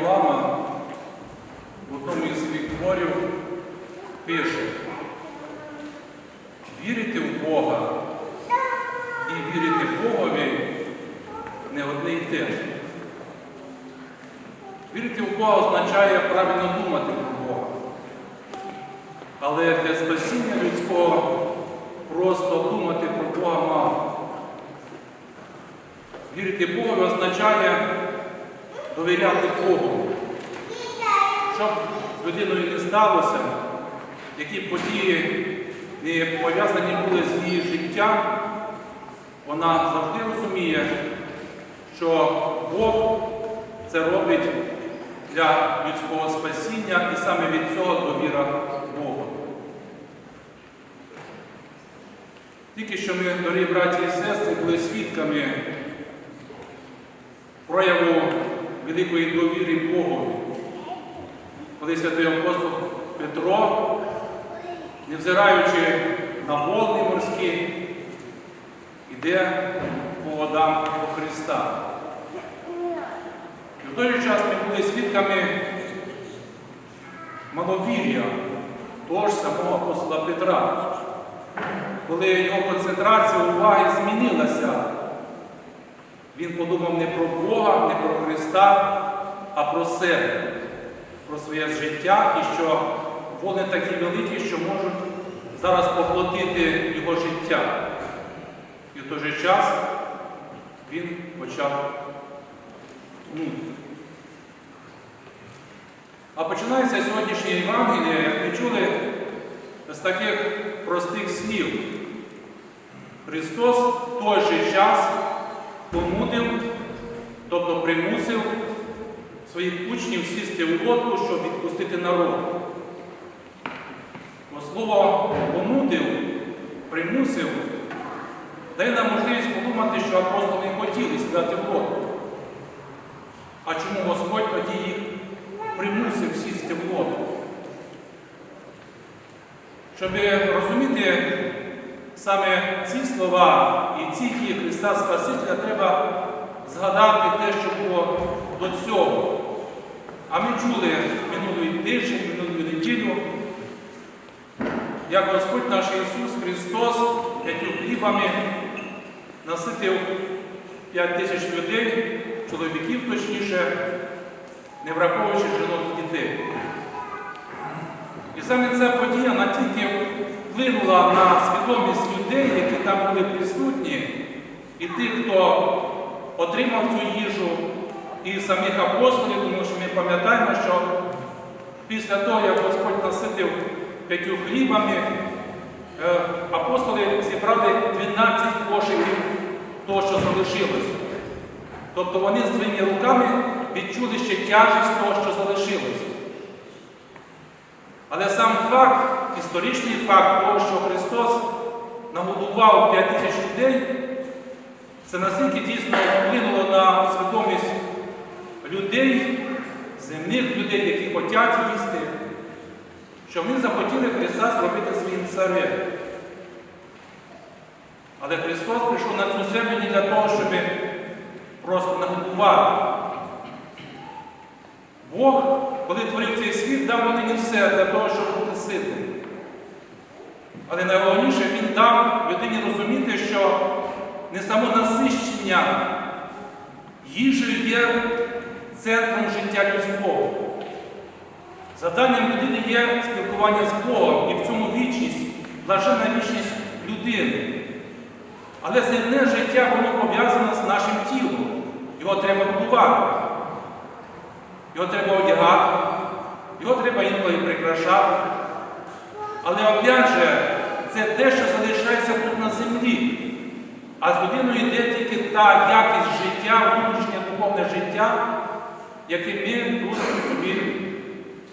Палама в одному із своїх творів пише, вірити в Бога і вірити Богові не одне й те. Вірити в Бога означає правильно думати про Бога. Але для спасіння людського просто думати про Бога мало. Вірити Богу означає довіряти Богу. Щоб людиною не сталося, які події не пов'язані були з її життям, вона завжди розуміє, що Бог це робить для людського спасіння і саме від цього довіра Богу. Тільки що ми, дорогі браті і сестри, були свідками прояву великої довіри Богові, коли святий апостол Петро, невзираючи на волни морські, йде по водам до Христа. І в той же час ми були свідками маловір'я того ж самого апостола Петра, коли його концентрація уваги змінилася. Він подумав не про Бога, не про Христа, а про себе, про своє життя і що вони такі великі, що можуть зараз поглотити його життя. І в той же час він почав тонути. А починається сьогоднішнє Євангеліє, як ми чули, з таких простих слів. Христос в той же час понудив, тобто примусив своїх учнів сісти в лодку, щоб відпустити народ. Бо слово понудив, примусив, дає нам можливість подумати, що апостоли не хотіли сідати в лодку. А чому Господь тоді їх примусив сісти в лодку? Щоб розуміти саме ці слова і ці дії Христа Спасителя, треба згадати те, що було до цього. А ми чули минулий тиждень, минулу неділю, як Господь наш Ісус Христос п'ятью хлібами наситив п'ять тисяч людей, чоловіків точніше, не враховуючи жінок і дітей. І саме ця подія настільки вплинула на свідомість людей, які там були присутні, і тих, хто отримав цю їжу, і самих апостолів, тому що ми пам'ятаємо, що після того, як Господь наситив п'ятью хлібами, е, апостоли зібрали 12 кошиків того, що залишилось. Тобто вони своїми руками відчули ще тяжість того, що залишилось. Але сам факт, історичний факт того, що Христос нагодував 5 тисяч людей, це настільки дійсно вплинуло на свідомість людей, земних людей, які хочуть їсти, що вони захотіли Христа зробити своїм царем. Але Христос прийшов на цю землю не для того, щоб просто нагодувати. Бог, коли творив цей світ, дав людині все для того, щоб. Але найголовніше він дав людині розуміти, що не само насищення їжею є центром життя людського. Завданням людини є спілкування з Богом і в цьому вічність, блаженна вічність людини. Але земне життя воно пов'язане з нашим тілом. Його треба будувати. Його треба одягати, його треба інколи прикрашати. Але опять же, це те, що залишається тут на землі. А з людиною йде тільки та якість життя, внутрішнє духовне життя, яке ми мусимо собі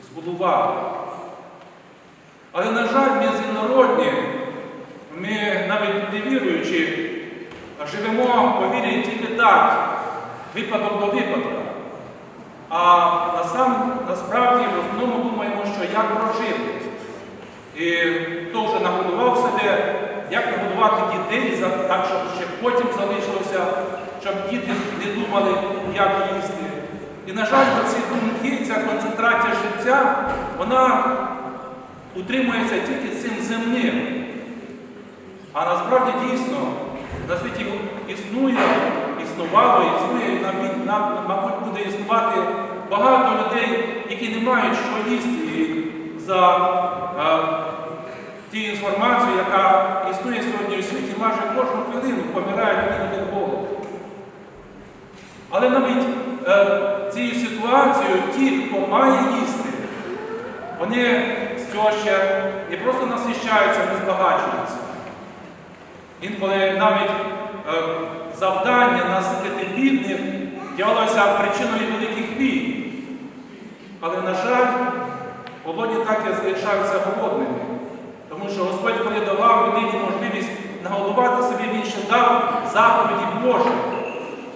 збудувати. Але, на жаль, ми зінородні, ми навіть не віруючи, живемо по вірі тільки так, випадок до випадка. А насправді в основному думаємо, що як прожити. І хто вже нагодував себе, як нагодувати дітей, так, щоб ще потім залишилося, щоб діти не думали, як їсти. І на жаль, ці думки, ця концентрація життя, вона утримується тільки цим земним. А насправді дійсно на світі існує, існувало, існує, і мабуть, буде існувати багато людей, які не мають що їсти за е, тією інформацією, яка існує сьогодні у світі, майже кожну хвилину помирає людина від голоду. Але навіть е, цією ситуацією ті, хто має їсти, вони з цього ще не просто насищаються, не збагачуються. Інколи навіть е, завдання наситити бідних явилося причиною великих війн. Але, на жаль, голодні так і залишаються голодними. Тому що Господь, коли людині можливість нагодувати собі, він ще дав заповіді Божі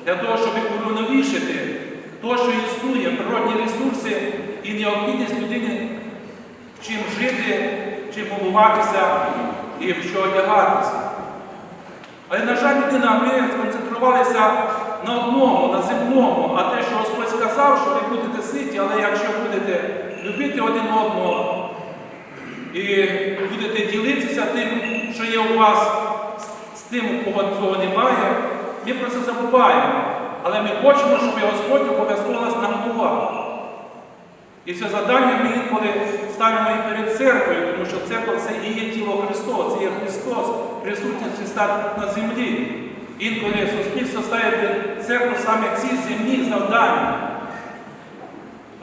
для того, щоб уравновішити те, що існує, природні ресурси і необхідність людини чим жити, чим умиватися і в що одягатися. Але, на жаль, людина, ми сконцентрувалися на одному, на земному, а те, що Господь сказав, що ви будете ситі, але якщо будете любити один одного і будете ділитися тим, що є у вас, з- тим, у кого цього немає, ми про це забуваємо. Але ми хочемо, щоб Господь обов'язково нас нагодував. І це завдання ми інколи ставимо і перед церквою, тому що церква це і є тіло Христова, це є Христос, присутність Христа на землі. Інколи суспільство ставить церкву саме ці земні завдання.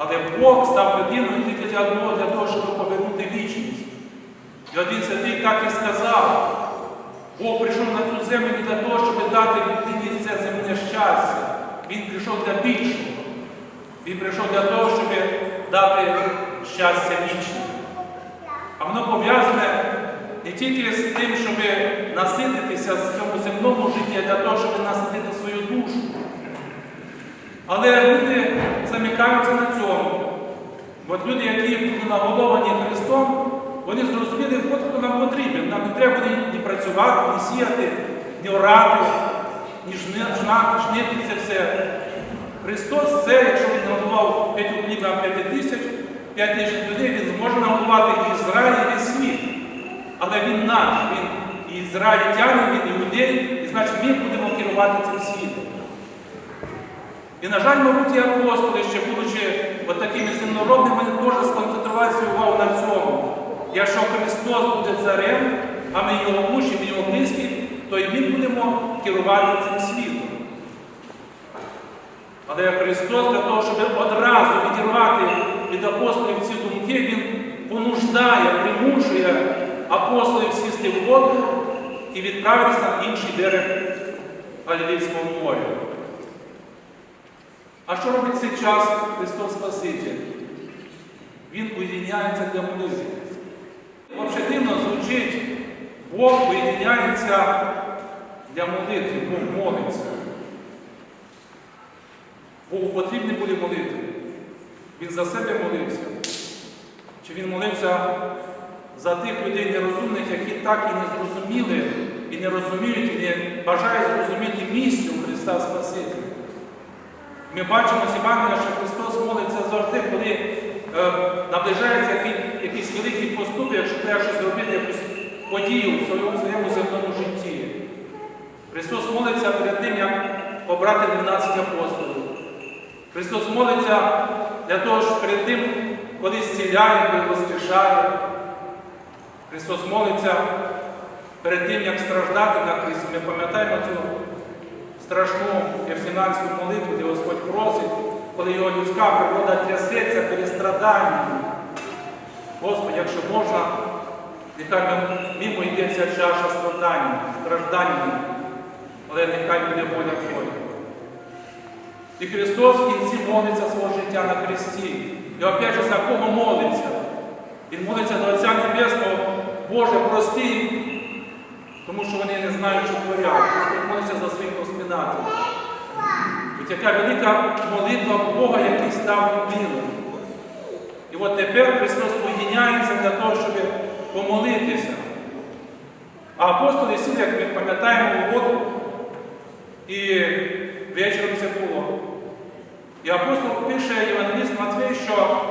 Але Бог став людиною тільки для одного, для того, щоб повернути вічність. І один святий так і сказав. Бог прийшов на цю землю не для того, щоб дати людині це земне щастя. Він прийшов для більшого. Він прийшов для того, щоб дати щастя вічне. А воно пов'язане не тільки з тим, щоб насититися в цьому земному житті, а для того, щоб наситити свою душу. Але люди замикаються на цьому. От люди, які були наголовані Христом, вони зрозуміли, хто нам потрібен. Нам не треба ні, працювати, ні сіяти, ні орати, ні жнити це все. Христос це, якщо він нагодував 5 хліба 5 тисяч, 5 тисяч людей, він зможе нагодувати і Ізраїль, і світ. Але він наш, він і ізраїльтянин, він іудей, і значить ми будемо керувати цим світом. І, на жаль, мабуть, і апостоли, ще будучи от такими земнородними, теж сконцентрували свою увагу на цьому. Якщо Христос буде царем, а ми його учні, ми його близькі, то і ми будемо керувати цим світом. Але Христос для того, щоб одразу відірвати від апостолів ці думки, Він понуждає, примушує апостолів сісти в воду і відправитися на інший берег Галілейського моря. А що робить цей час Христос Спаситель? Він уєдиняється для молитви. Взагалі дивно звучить, Бог уєдиняється для молитви, Бог молиться. Богу потрібні були молитви. Він за себе молився. Чи він молився за тих людей нерозумних, які так і не зрозуміли, і не розуміють, і не бажають зрозуміти місію Христа Спасителя. Ми бачимо з Євангелія, що Христос молиться завжди, коли е, наближається який- якийсь великий поступ, якщо треба щось зробити, якусь подію в своєму, земному житті. Христос молиться перед тим, як обрати 12 апостолів. Христос молиться для того, що перед тим, коли зціляє, коли воскрешає. Христос молиться перед тим, як страждати на Христі. Ми страшну ефсінанську молитву, де Господь просить, коли його людська природа трясеться перед страданнями. Господи, якщо можна, нехай мимо йде ця чаша страждання, страждання, але нехай буде воля Твоя. І Христос в кінці молиться свого життя на Христі. І опять же, за кого молиться? Він молиться до Отця Небесного, Боже, прости тому що вони не знають, що творять. Господь молиться за своїх розпинателів. Ось яка велика молитва Бога, який став людиною. І от тепер Христос поєдняється для того, щоб помолитися. А апостоли сіли, як ми пам'ятаємо, у воду, і вечором це було. І апостол пише Євангеліст Матвій, що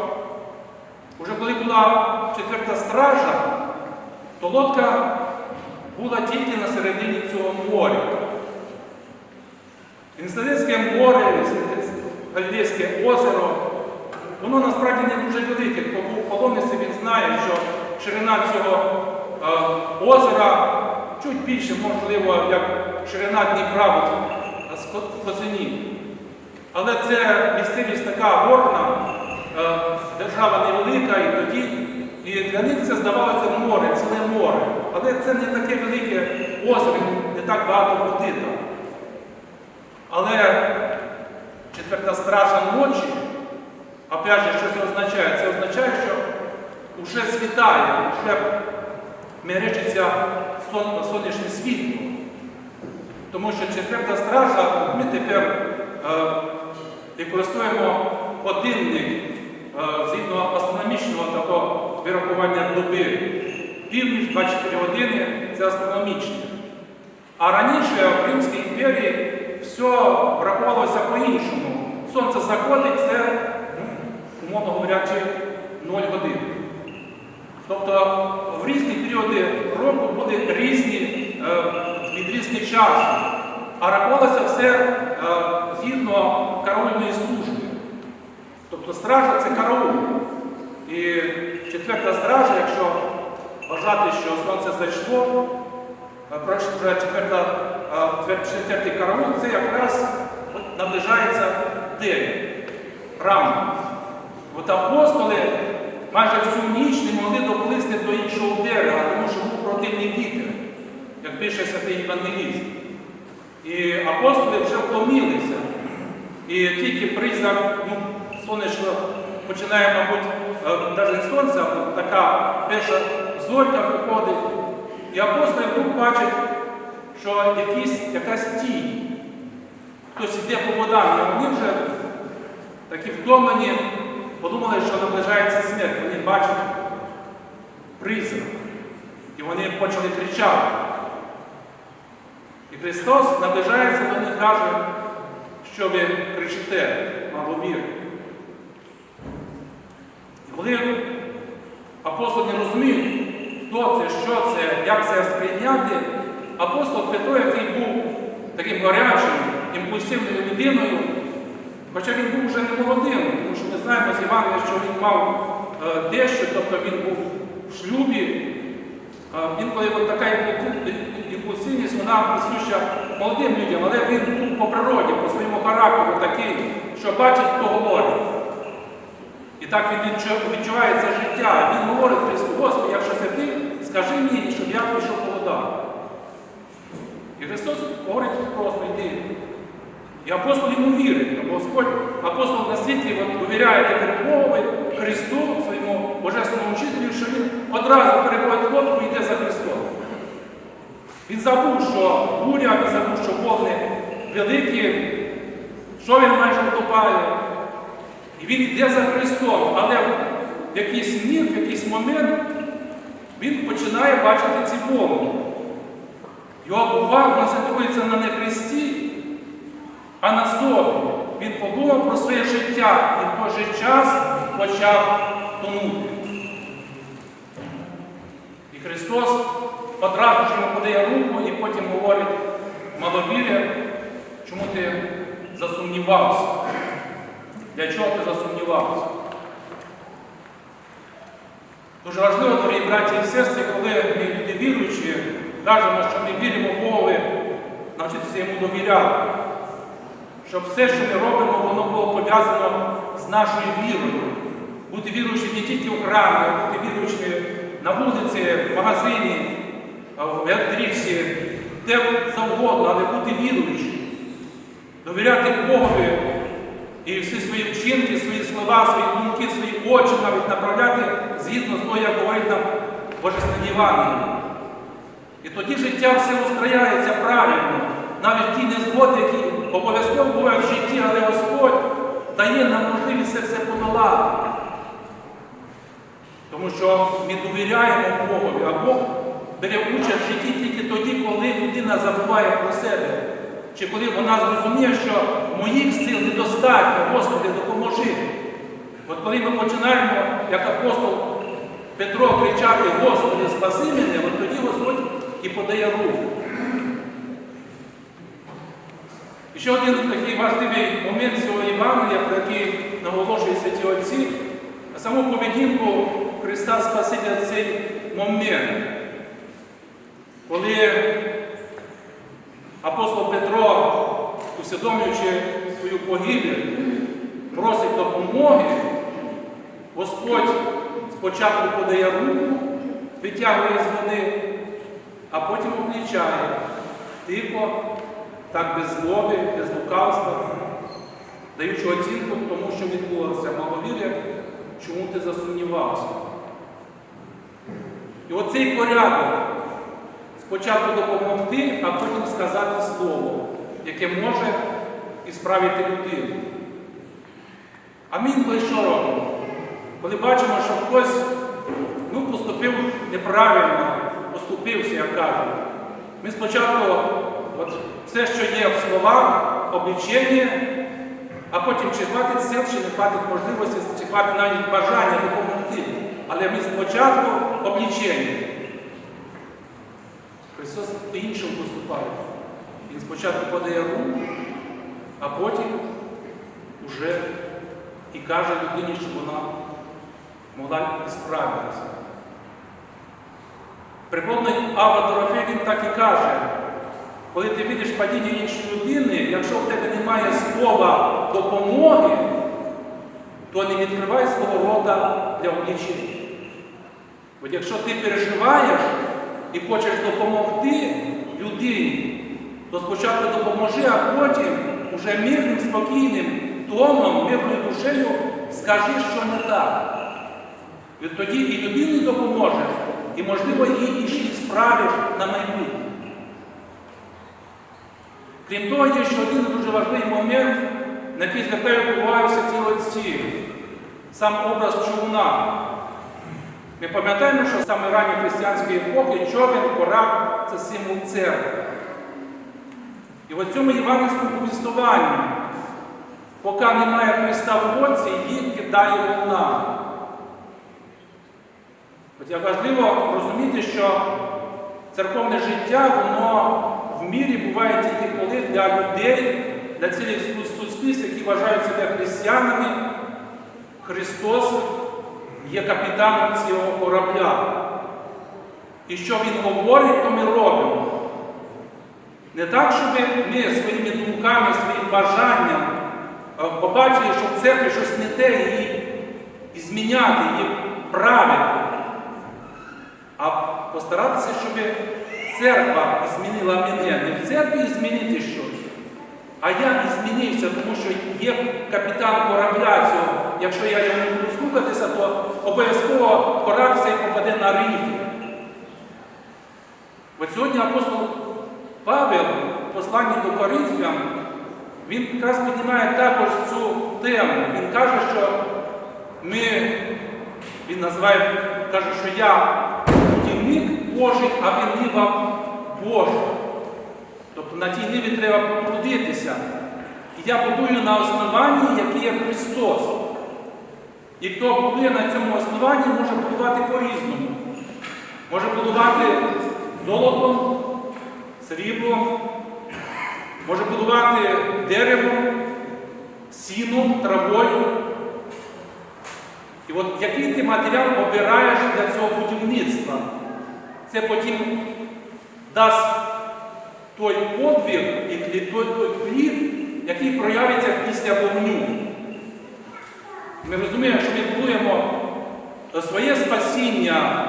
вже коли була четверта стража, то лодка була тільки на середині цього моря. Інститутське море, Галілейське озеро, воно насправді не дуже велике. Хто був в він знає, що ширина цього е, озера чуть більше, можливо, як ширина Дніпра Ко- Козині. Але це місцевість така горна, е, держава невелика, і тоді і для них це здавалося море, ціле море. Але це не таке велике озеро, не так багато води там. Але четверта стража ночі, опять же, що це означає? Це означає, що вже світає, вже мережиться сон, сонячне світло. Тому що четверта стража, ми тепер е, використовуємо годинник е, згідно астрономічного такого вирахування доби. Північ 24 години це астрономічне. А раніше в Римській імперії все враховувалося по-іншому. Сонце заходить, це, ну, умовно говорячи, 0 годин. Тобто в різні періоди року були різні е, відрізки часу, а рахувалося все е, згідно караульної служби. Тобто стража це караул. І четверта стража, якщо вважати, що сонце зайшло, е, вже четверта, е, четвертий караул, це якраз наближається день, ранок. От апостоли майже всю ніч не могли доплисти до іншого берега, тому що був противний вітер, як пише святий Євангеліст. І апостоли вже втомилися. І тільки признак, ну, сонечко починає, мабуть, навіть не сонце, а така перша зорька виходить. І апостоли вдруг бачать, що якісь, якась тінь. Хтось йде по водам, і вони вже такі втомлені, подумали, що наближається смерть. Вони бачать призрак. І вони почали кричати. І Христос наближається до них каже, що ви кричите, маловір. Коли апостол не розуміють, хто це, що це, як це сприйняти, апостол Петро, який був таким гарячим, імпульсивною людиною, хоча він був вже не молодим, тому що ми знаємо з Івана, що він мав е, дещо, тобто він був в шлюбі. Е, Інколи от така імпульсивність, вона присуща молодим людям, але він був по природі, по своєму характеру такий, що бачить, так він відчу- відчуває життя. Він говорить Христу, Господи, якщо це ти, скажи мені, щоб я пішов по. І Христос говорить просто йди. І апостол йому вірить, бо Господь, апостол настільки от довіряє тепер Богові, Христу, своєму божественному вчителю, що він одразу переходить лодку і йде за Христом. Він забув, що буря, він забув, що волни великі, що він майже втопає. І він йде за Христом, але в якийсь мір, в якийсь момент він починає бачити ці волни. Його увага концентрується не на Христі, а на собі. Він подумав про своє життя і в той же час почав тонути. І Христос одразу ж йому подає руку і потім говорить, маловіря, чому ти засумнівався? Для чого ти засумнівався? Дуже важливо, дорогі браті і сестри, коли ми люди віруючі, кажемо, що ми віримо в Бога, навчитися йому довіряти. Щоб все, що ми робимо, воно було пов'язано з нашою вірою. Бути віруючим не тільки в храмі, а бути віруючими на вулиці, в магазині, в електричці, де завгодно, але бути віруючим. Довіряти Богові і всі свої вчинки, свої слова, свої думки, свої очі навіть направляти згідно з того, як говорить нам Божественні Євангелії. І тоді життя все устрояється правильно, навіть ті незгоди, які обов'язково бувають в житті, але Господь дає нам можливість це все подолати. Тому що ми довіряємо Богові, а Бог бере участь в житті тільки тоді, коли людина забуває про себе. Чи коли вона зрозуміє, що моїх сил недостатньо, Господи, допоможи. От коли ми починаємо, як апостол Петро кричати, Господи, спаси мене, от тоді Господь і подає руку. І ще один такий важливий момент цього Євангелія, про який наголошуються ті отці, а саму поведінку Христа Спасителя цей момент, коли апостол Петро, усвідомлюючи свою погибель, просить допомоги, Господь спочатку подає руку, витягує з води, а потім облічає тихо, так без злоби, без лукавства, даючи оцінку тому, що відбулося. Маловір'я, чому ти засумнівався. І оцей порядок спочатку допомогти, а потім сказати слово, яке може ісправити людину. А ми інколи що робимо? Коли бачимо, що хтось ну, поступив неправильно, поступився, як кажуть, ми спочатку от, все, що є в словах, облічення, а потім чи хватить сил, чи не хватить можливості, чи хватить навіть бажання допомогти. Але ми спочатку облічення. Христос по-іншому поступає. Він спочатку подає руку, а потім уже і каже людині, щоб вона могла справитися. Преподний Ава Дорофей він так і каже, коли ти бачиш падіння іншої людини, якщо в тебе немає слова допомоги, то не відкривай свого рота для облічення. От якщо ти переживаєш і хочеш допомогти людині, то спочатку допоможи, а потім уже мирним, спокійним тоном, мирною душею скажи, що не так. І тоді і людині допоможеш, і, можливо, їй ще справиш на майбутнє. Крім того, є ще один дуже важливий момент, на який звертаю увагу ті отці, сам образ човна. Ми пам'ятаємо, що саме ранні християнської епохи човен, кораб це символ церкви. І в цьому євангельському повістуванні, поки немає Христа в боці, їх кидає волна. Як важливо розуміти, що церковне життя, воно в мірі буває тільки коли для людей, для цілих суспільств, які вважають себе християнами, Христос є капітаном цього корабля. І що Він говорить, то ми робимо. Не так, щоб ми своїми думками, своїм бажанням побачили, що в церкві щось не те, її і зміняти, її правити, а постаратися, щоб церква змінила мене. Не в церкві змінити щось, а я і змінився, тому що є капітан корабля цього. Якщо я йому не буду слухатися, то обов'язково корабль цей попаде на риф. От сьогодні апостол Павел в посланні до Коринфян, він якраз піднімає також цю тему. Він каже, що ми, він називає, каже, що я будівник Божий, а він нива Божа. Тобто на тій ниві треба потрудитися. І я будую на основанні, яке є Христос. І хто будує на цьому основанні, може будувати по-різному. Може будувати золотом, сріблом, може будувати деревом, сіном, травою. І от який ти матеріал обираєш для цього будівництва, це потім дасть той подвиг і той плід, який проявиться після вогню. Ми розуміємо, що ми будуємо своє спасіння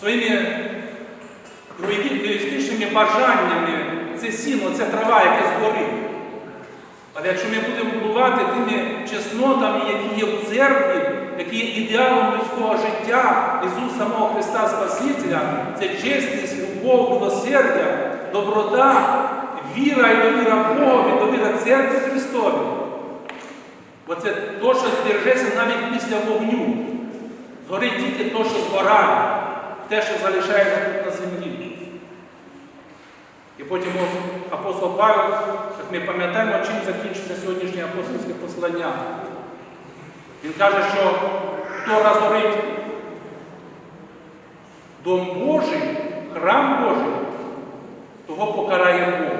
своїми егоїстичними бажаннями, це сіно, це трава, яке згорить. Але якщо ми будемо будувати тими чеснотами, які є в церкві, які є ідеалом людського життя, Ісус самого Христа Спасителя, це чесність, любов, милосердя, доброта, віра і довіра Богові, довіра церкві Христові. Оце то, що збережеться навіть після вогню. Згорить тільки то, що те, що залишається тут на землі. І потім апостол Павел, як ми пам'ятаємо, чим закінчиться сьогоднішнє апостольське послання. Він каже, що хто разорить Дом Божий, храм Божий, того покарає Бог.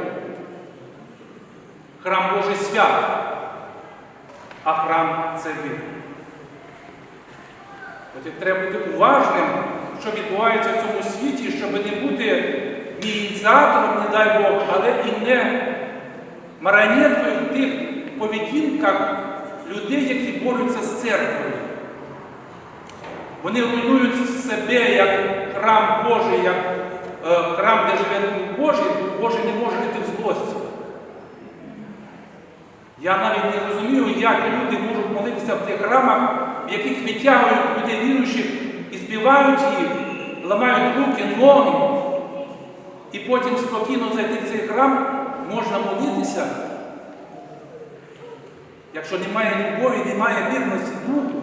Храм Божий свят, а храм це ви. От треба бути уважним, що відбувається в цьому світі, щоб не бути ні ініціатором, не дай Бог, але і не маріонеткою в тих поведінках людей, які борються з церквою. Вони руйнують себе як храм Божий, як е, храм, де живе Дух Божий, Дух Божий не може жити в злості. Я навіть не розумію, як люди можуть молитися в тих храмах, в яких витягують людей віруючих і збивають їх, ламають руки, ноги. І потім спокійно зайти в цей храм можна молитися. Якщо немає любові, немає вірності Духу.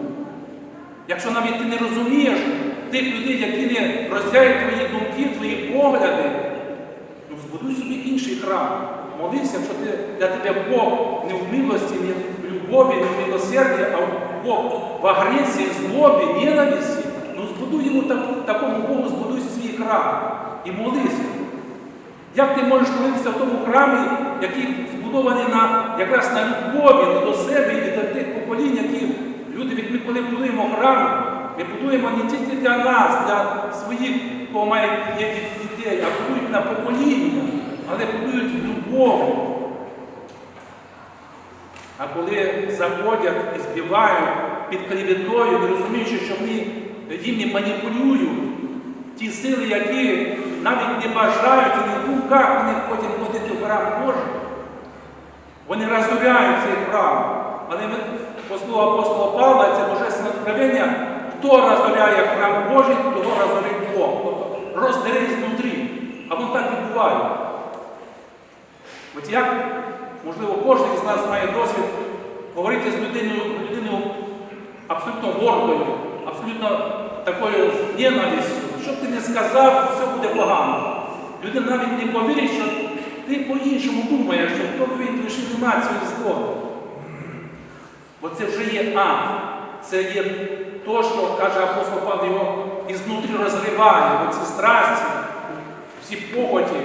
Якщо навіть ти не розумієш тих людей, які не розділяють твої думки, твої погляди, ну збудуй собі інший храм. Молися, якщо ти, для тебе Бог не в милості, не в любові, не в милосерді, а Бог в агресії, злобі, ненависті, ну збудуй йому так, такому Богу, збудуй свій храм і молися. Як ти можеш молитися в тому храмі, який збудований на, якраз на любові до себе і до тих поколінь, які люди, від ми коли будуємо храм, ми будуємо не тільки для нас, для своїх, кого має дітей, а будують на покоління, але будують любов. А коли заходять і збивають під клеветою, не розуміючи, що ми їм маніпулюють, ті сили, які навіть не бажають і не думках вони потім ходити в храм Божий, вони розоряють цей храм. Але по слову апостола Павла, це божественне откровення, хто розоряє храм Божий, того розорить Бог. Тобто роздери знутрі. А воно так відбуває. Як, можливо, кожен із нас має досвід говорити з людиною, людиною абсолютно гордою, абсолютно такою ненавистю. Що б ти не сказав, все буде погано. Людина навіть не повірить, що ти по-іншому думаєш, що в тобі душі нема цієї злоби. Бо це вже є ад. Це є то, що каже апостол Павло, його ізнутрі розриває, оці страсті, всі похоті,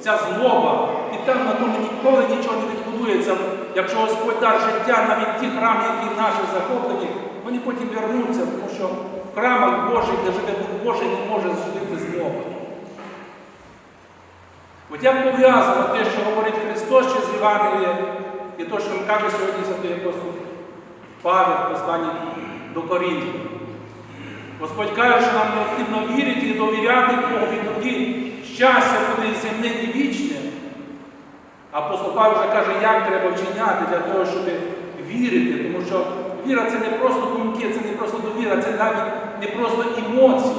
ця злоба. Там на тому ніколи нічого не відбудується. Якщо Господь дасть життя, навіть ті храми, які наші захоплені, вони потім вернуться, тому що в храмах Божих, де живе Дух Божий, не може жити злоба. От як пов'язано те, що говорить Христос через Євангеліє, і те, що каже сьогодні святий апостол Павел в посланні до Корінфів. Господь каже, що нам необхідно вірити і довіряти Богу, і тоді щастя буде земне і вічне. Апостол Павел вже каже, як треба вчиняти для того, щоб вірити, тому що віра це не просто думки, це не просто довіра, це навіть не просто емоції.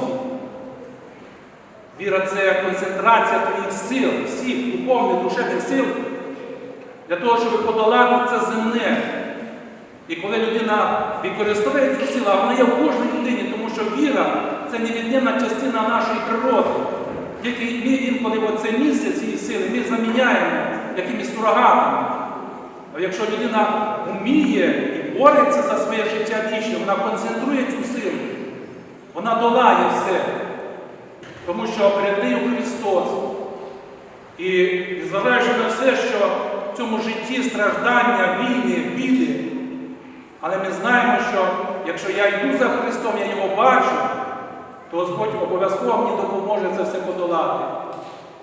Віра це концентрація твоїх сил, всіх духовних, душевних сил, для того, щоб подолати це земне. І коли людина використовує цю силу, а вона є в кожній людині, тому що віра це невід'ємна частина нашої природи. Тільки ми інколи це місце цієї сили ми заміняємо якимись сурогатами. А якщо людина вміє і бореться за своє життя вічне, вона концентрує цю силу, вона долає все. Тому що перед нею Христос. І зважаючи на все, що в цьому житті страждання, війни, біди, але ми знаємо, що якщо я йду за Христом, я його бачу, то Господь обов'язково мені допоможе це все подолати.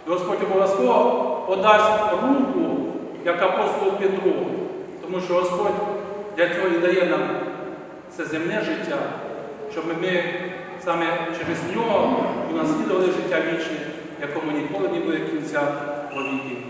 І Господь обов'язково подасть руку, як апостолу Петру, тому що Господь для цього і дає нам це земне життя, щоб ми саме через нього унаслідували життя вічне, якому ніколи не буде кінця повіки.